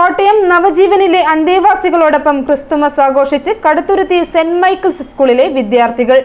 Kottayam നവജീവനിലെ അന്തേവാസികളോടൊപ്പം Christmas ആഘോഷിച്ച് Kaduthuruthy saint Michael's സ്കൂളിലെ വിദ്യാർത്ഥികൾ.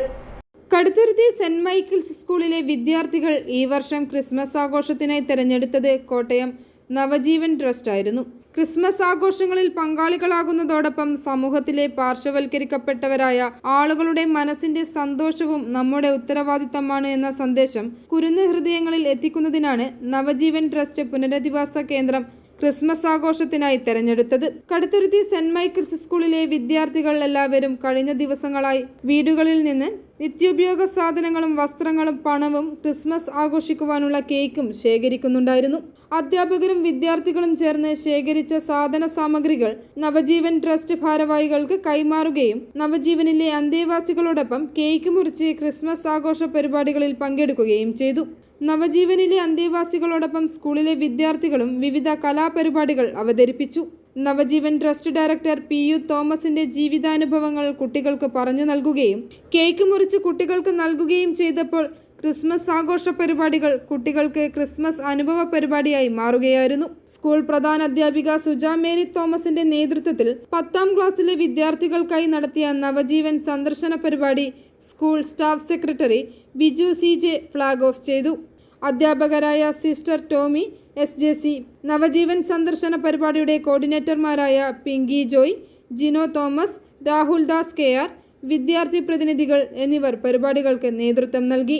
കടുത്തുരുത്തി സെന്റ് മൈക്കിൾസ് സ്കൂളിലെ വിദ്യാർത്ഥികൾ ഈ വർഷം ക്രിസ്മസ് ആഘോഷത്തിനായി തിരഞ്ഞെടുത്തത് കോട്ടയം നവജീവൻ ട്രസ്റ്റ് ആയിരുന്നു. ക്രിസ്മസ് ആഘോഷങ്ങളിൽ പങ്കാളികളാകുന്നതോടൊപ്പം സമൂഹത്തിലെ പാർശ്വവൽക്കരിക്കപ്പെട്ടവരായ ആളുകളുടെ മനസ്സിന്റെ സന്തോഷവും നമ്മുടെ ഉത്തരവാദിത്തമാണ് എന്ന സന്ദേശം കുരുന്ന് ഹൃദയങ്ങളിൽ എത്തിക്കുന്നതിനാണ് നവജീവൻ ട്രസ്റ്റ് പുനരധിവാസ കേന്ദ്രം ക്രിസ്മസ് ആഘോഷത്തിനായി തെരഞ്ഞെടുത്തത്. കടുത്തുരുത്തി സെന്റ് മൈക്കിൾസ് സ്കൂളിലെ വിദ്യാർത്ഥികൾ എല്ലാവരും കഴിഞ്ഞ ദിവസങ്ങളായി വീടുകളിൽ നിന്ന് നിത്യോപയോഗ സാധനങ്ങളും വസ്ത്രങ്ങളും പണവും ക്രിസ്മസ് ആഘോഷിക്കുവാനുള്ള കേക്കും ശേഖരിക്കുന്നുണ്ടായിരുന്നു. അധ്യാപകരും വിദ്യാർത്ഥികളും ചേർന്ന് ശേഖരിച്ച സാധന സാമഗ്രികൾ നവജീവൻ ട്രസ്റ്റ് ഭാരവാഹികൾക്ക് കൈമാറുകയും നവജീവനിലെ അന്തേവാസികളോടൊപ്പം കേക്ക് മുറിച്ച് ക്രിസ്മസ് ആഘോഷ പരിപാടികളിൽ പങ്കെടുക്കുകയും ചെയ്തു. നവജീവനിലെ അന്തേവാസികളോടൊപ്പം സ്കൂളിലെ വിദ്യാർത്ഥികളും വിവിധ കലാപരിപാടികൾ അവതരിപ്പിച്ചു. Navajeevan trust director P U തോമസിന്റെ ജീവിതാനുഭവങ്ങൾ കുട്ടികൾക്ക് പറഞ്ഞു നൽകുകയും കേക്ക് മുറിച്ച് കുട്ടികൾക്ക് നൽകുകയും ചെയ്തപ്പോൾ ക്രിസ്മസ് ആഘോഷ പരിപാടികൾ കുട്ടികൾക്ക് ക്രിസ്മസ് അനുഭവ പരിപാടിയായി മാറുകയായിരുന്നു. സ്കൂൾ പ്രധാന അധ്യാപിക സുജ മേരി തോമസിന്റെ നേതൃത്വത്തിൽ പത്താം ക്ലാസ്സിലെ വിദ്യാർത്ഥികൾക്കായി നടത്തിയ നവജീവൻ സന്ദർശന പരിപാടി school staff secretary Biju C J flag off ചെയ്തു. അധ്യാപകരായ sister Tomy S J C Navajeevan സന്ദർശന പരിപാടിയുടെ കോർഡിനേറ്റർമാരായ പിങ്കി ജോയ് ജിനോ തോമസ് രാഹുൽ ദാസ് കെ ആർ വിദ്യാർത്ഥി പ്രതിനിധികൾ എന്നിവർ പരിപാടികൾക്ക് നേതൃത്വം നൽകി.